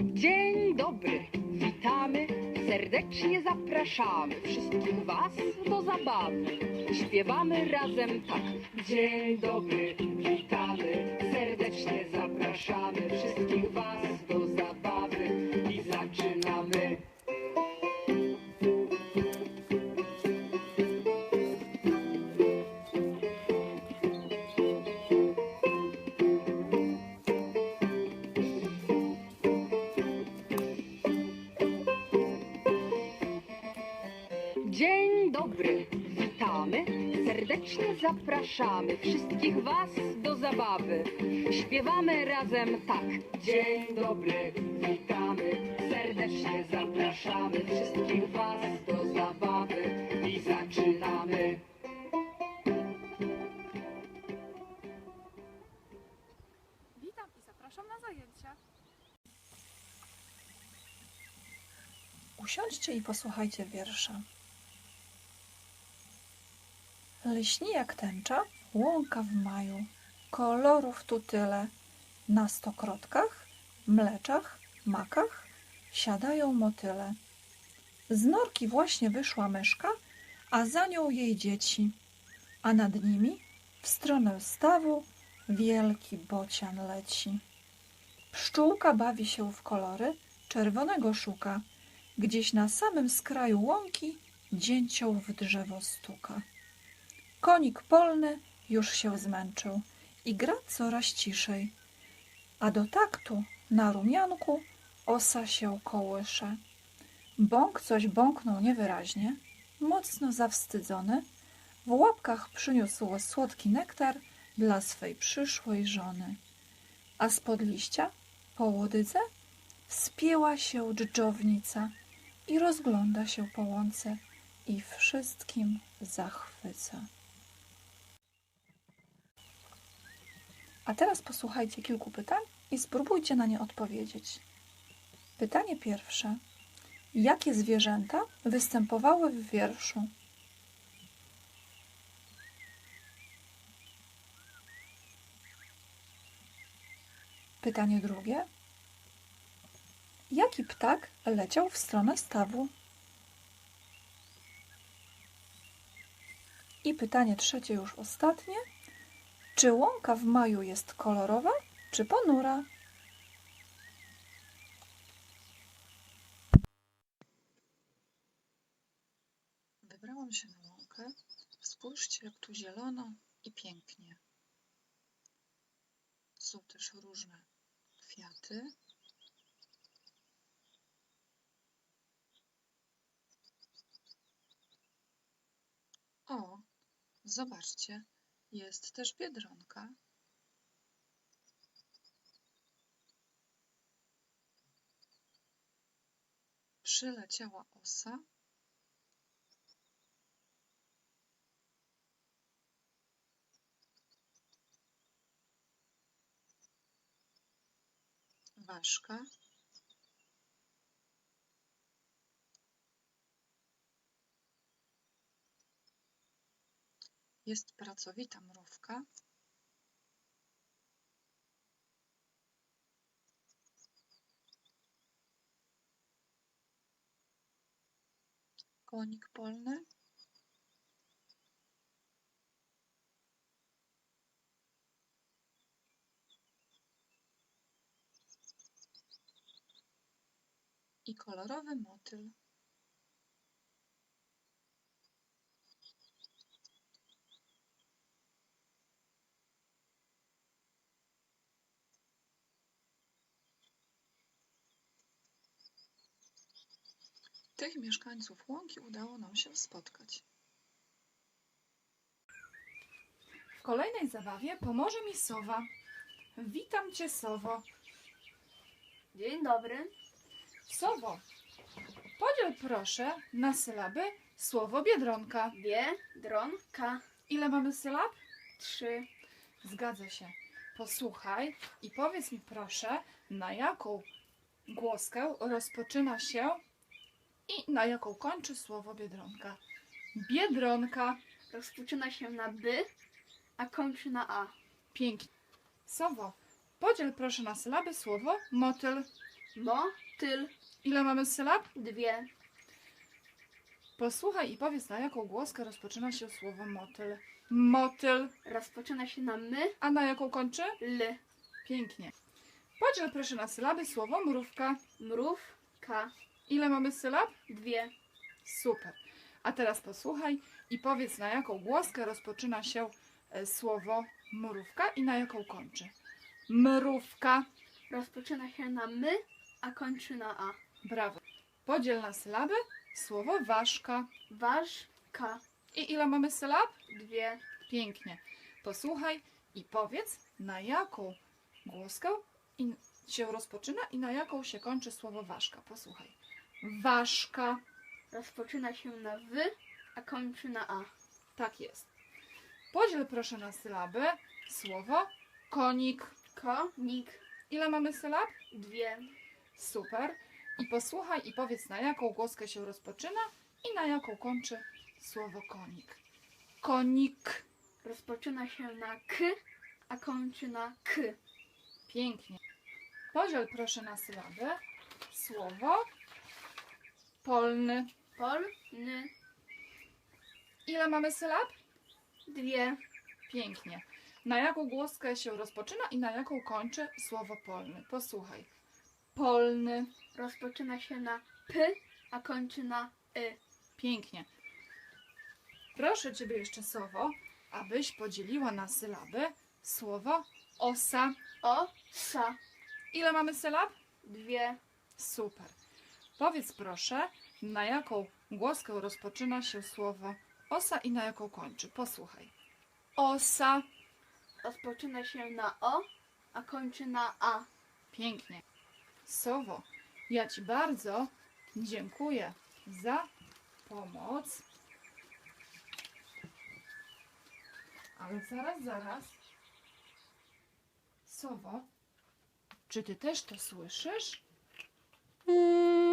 Dzień dobry, witamy, serdecznie zapraszamy wszystkich Was do zabawy. Śpiewamy razem tak. Dzień dobry, witamy, serdecznie zapraszamy wszystkich Was do zabawy. Śpiewamy razem tak. Dzień dobry, witamy, serdecznie zapraszamy wszystkich Was do zabawy i zaczynamy. Witam i zapraszam na zajęcia. Usiądźcie i posłuchajcie wiersza. Lśni jak tęcza, łąka w maju, kolorów tu tyle. Na stokrotkach, mleczach, makach siadają motyle. Z norki właśnie wyszła myszka, a za nią jej dzieci, a nad nimi w stronę stawu wielki bocian leci. Pszczółka bawi się w kolory, czerwonego szuka. Gdzieś na samym skraju łąki dzięcioł w drzewo stuka. Konik polny już się zmęczył i gra coraz ciszej, a do taktu na rumianku osa się kołysze. Bąk coś bąknął niewyraźnie, mocno zawstydzony, w łapkach przyniósł słodki nektar dla swej przyszłej żony. A spod liścia, po łodydze, wspięła się dżdżownica i rozgląda się po łące i wszystkim zachwyca. A teraz posłuchajcie kilku pytań i spróbujcie na nie odpowiedzieć. Pytanie pierwsze. Jakie zwierzęta występowały w wierszu? Pytanie drugie. Jaki ptak leciał w stronę stawu? I pytanie trzecie, już ostatnie. Czy łąka w maju jest kolorowa, czy ponura? Wybrałam się na łąkę. Spójrzcie, jak tu zielono i pięknie. Są też różne kwiaty. O, zobaczcie, jest też biedronka. Przyleciała osa. Ważka. Jest pracowita mrówka. Konik polny. I kolorowy motyl. Tych mieszkańców łąki udało nam się spotkać. W kolejnej zabawie pomoże mi sowa. Witam cię, sowo. Dzień dobry. Sowo, podziel proszę na sylaby słowo biedronka. Biedronka. Ile mamy sylab? Trzy. Zgadza się. Posłuchaj i powiedz mi proszę, na jaką głoskę rozpoczyna się i na jaką kończy słowo biedronka. Biedronka. Rozpoczyna się na by, a kończy na A. Pięknie. Sowo, podziel proszę na sylaby słowo motyl. Motyl. Ile mamy sylab? Dwie. Posłuchaj i powiedz, na jaką głoskę rozpoczyna się słowo motyl. Motyl. Rozpoczyna się na my. A na jaką kończy? L. Pięknie. Podziel proszę na sylaby słowo mrówka. Mrówka. Ile mamy sylab? Dwie. Super. A teraz posłuchaj i powiedz, na jaką głoskę rozpoczyna się e, słowo mrówka i na jaką kończy. Mrówka. Rozpoczyna się na my, a kończy na A. Brawo. Podziel na sylaby słowo ważka. Ważka. I ile mamy sylab? Dwie. Pięknie. Posłuchaj i powiedz, na jaką głoskę się rozpoczyna i na jaką się kończy słowo ważka. Posłuchaj. Ważka. Rozpoczyna się na W, a kończy na A. Tak jest. Podziel proszę na sylaby słowo konik. Konik. Ile mamy sylab? Dwie. Super. I posłuchaj i powiedz, na jaką głoskę się rozpoczyna i na jaką kończy słowo konik. Konik. Rozpoczyna się na K, a kończy na K. Pięknie. Podziel proszę na sylaby słowo polny. Polny. Ile mamy sylab? Dwie. Pięknie. Na jaką głoskę się rozpoczyna i na jaką kończy słowo polny? Posłuchaj. Polny. Rozpoczyna się na P, a kończy na Y. Pięknie. Proszę Ciebie jeszcze, Sowo, abyś podzieliła na sylaby słowo osa. Osa. Ile mamy sylab? Dwie. Super. Powiedz proszę, na jaką głoskę rozpoczyna się słowo osa i na jaką kończy. Posłuchaj. Osa. Rozpoczyna się na O, a kończy na A. Pięknie. Sowo, ja Ci bardzo dziękuję za pomoc. Ale zaraz, zaraz. Sowo, czy Ty też to słyszysz? Jak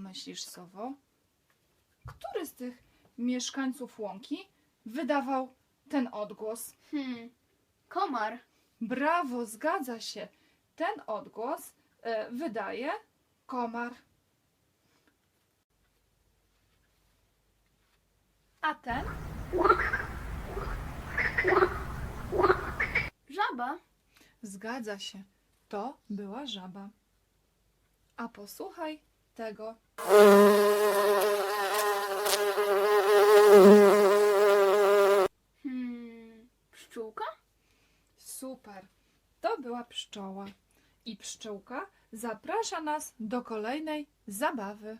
myślisz, Sowo? Który z tych mieszkańców łąki wydawał ten odgłos? Hmm. Komar. Brawo, zgadza się. Ten odgłos e, wydaje komar. A ten? Żaba. Zgadza się. To była żaba. A posłuchaj tego. Hmm. Pszczółka. Super. To była pszczoła. I pszczółka zaprasza nas do kolejnej zabawy.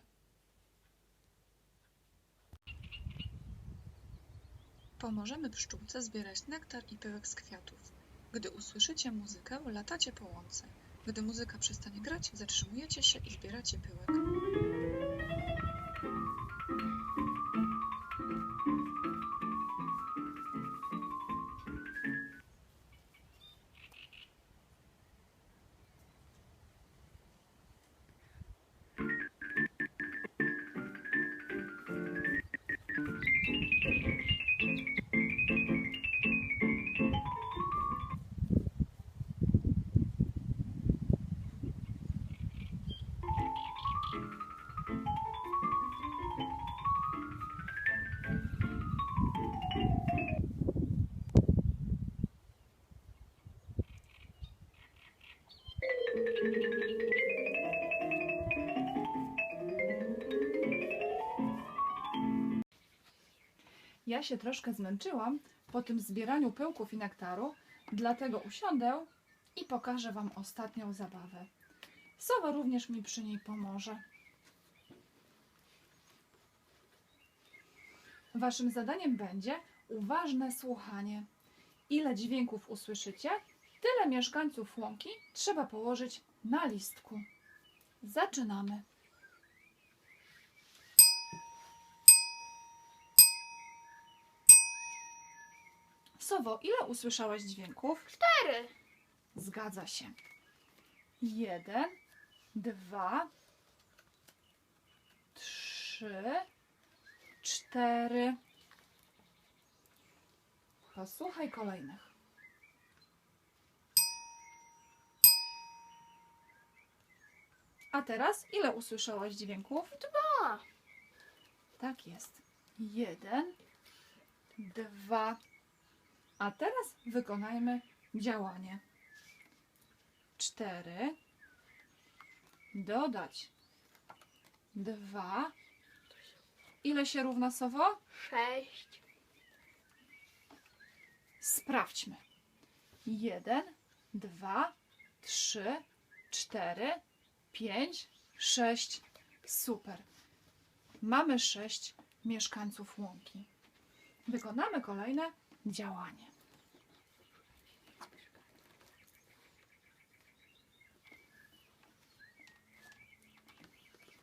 Pomożemy pszczółce zbierać nektar i pyłek z kwiatów. Gdy usłyszycie muzykę, latacie po łące. Gdy muzyka przestanie grać, zatrzymujecie się i zbieracie pyłek. Ja się troszkę zmęczyłam po tym zbieraniu pyłków i nektaru, dlatego usiądę i pokażę Wam ostatnią zabawę. Sowa również mi przy niej pomoże. Waszym zadaniem będzie uważne słuchanie. Ile dźwięków usłyszycie, tyle mieszkańców łąki trzeba położyć na listku. Zaczynamy. Sowo, ile usłyszałaś dźwięków? Cztery. Zgadza się. Jeden, dwa, trzy, cztery. Posłuchaj kolejnych. A teraz ile usłyszałaś dźwięków? Dwa. Tak jest. Jeden, dwa. A teraz wykonajmy działanie. Cztery. Dodać. Dwa. Ile się równa sowo? Sześć. Sprawdźmy. Jeden, dwa, trzy, cztery, pięć, sześć. Super. Mamy sześć mieszkańców łąki. Wykonamy kolejne działanie.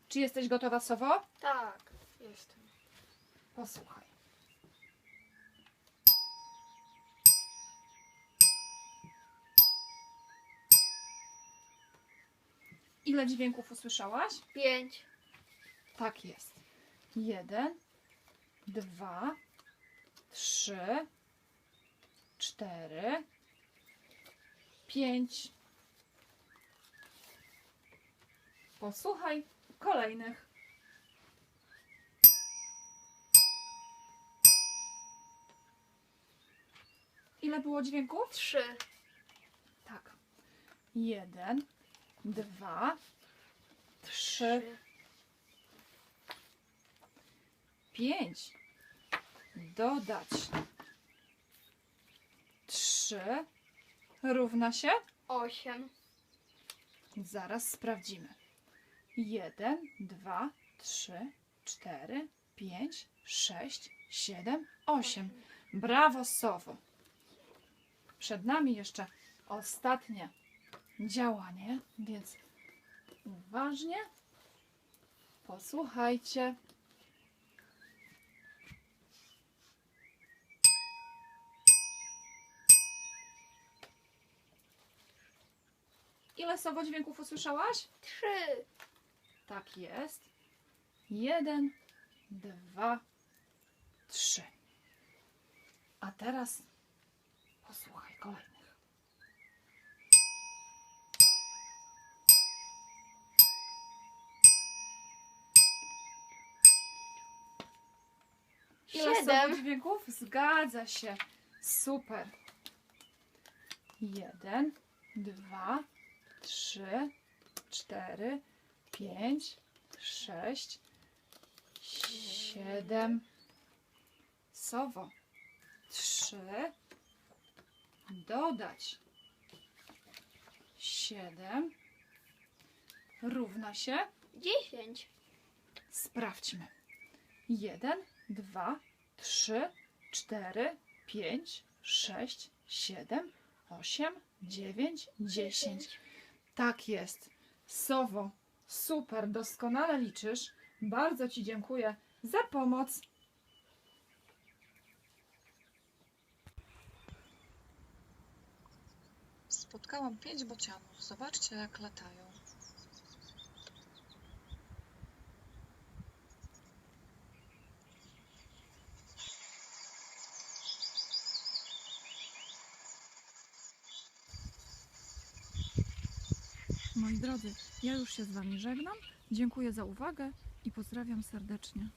Czy jesteś gotowa, Sowo? Tak, jestem. Posłuchaj. Ile dźwięków usłyszałaś? Pięć. Tak jest. Jeden, dwa, trzy, cztery, pięć. Posłuchaj kolejnych. Ile było dźwięków? Trzy. Tak. Jeden, dwa, trzy, pięć. Dodać trzy równa się? Osiem. Zaraz sprawdzimy. Jeden, dwa, trzy, cztery, pięć, sześć, siedem, osiem. Brawo, Sowo. Przed nami jeszcze ostatnie działanie, więc uważnie posłuchajcie. Ile Sowo dźwięków usłyszałaś? Trzy. Tak jest. Jeden, dwa, trzy. A teraz posłuchaj kolejnych. Ile Siedem. dźwięków? Zgadza się. Super. Jeden, dwa, trzy, cztery, pięć, sześć, siedem. Sowo. Trzy. Dodać. Siedem. Równa się. Dziesięć. Sprawdźmy. Jeden, dwa, trzy, cztery, pięć, sześć, siedem, osiem, dziewięć, dziesięć. Tak jest. Sowo, super, doskonale liczysz. Bardzo Ci dziękuję za pomoc. Spotkałam pięć bocianów. Zobaczcie, jak latają. Moi drodzy, ja już się z Wami żegnam. Dziękuję za uwagę i pozdrawiam serdecznie.